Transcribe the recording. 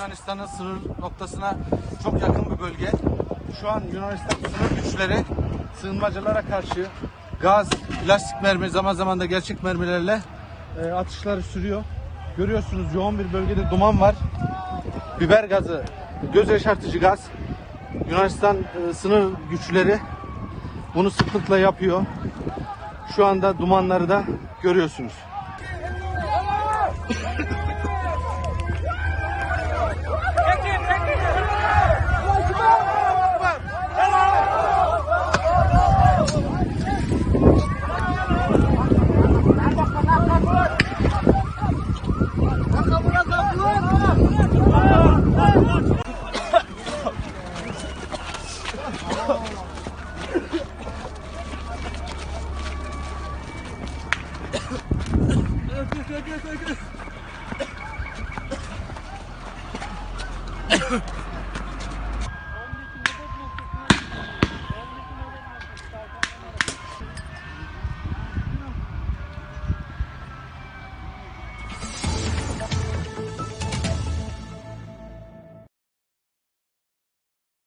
Yunanistan'ın sınır noktasına çok yakın bir bölge. Şu an Yunanistan sınır güçleri sığınmacılara karşı gaz, plastik mermi, zaman zaman da gerçek mermilerle e, atışları sürüyor. Görüyorsunuz yoğun bir bölgede duman var. Biber gazı, göz yaşartıcı gaz. Yunanistan e, sınır güçleri bunu sıklıkla yapıyor. Şu anda dumanları da görüyorsunuz. Good.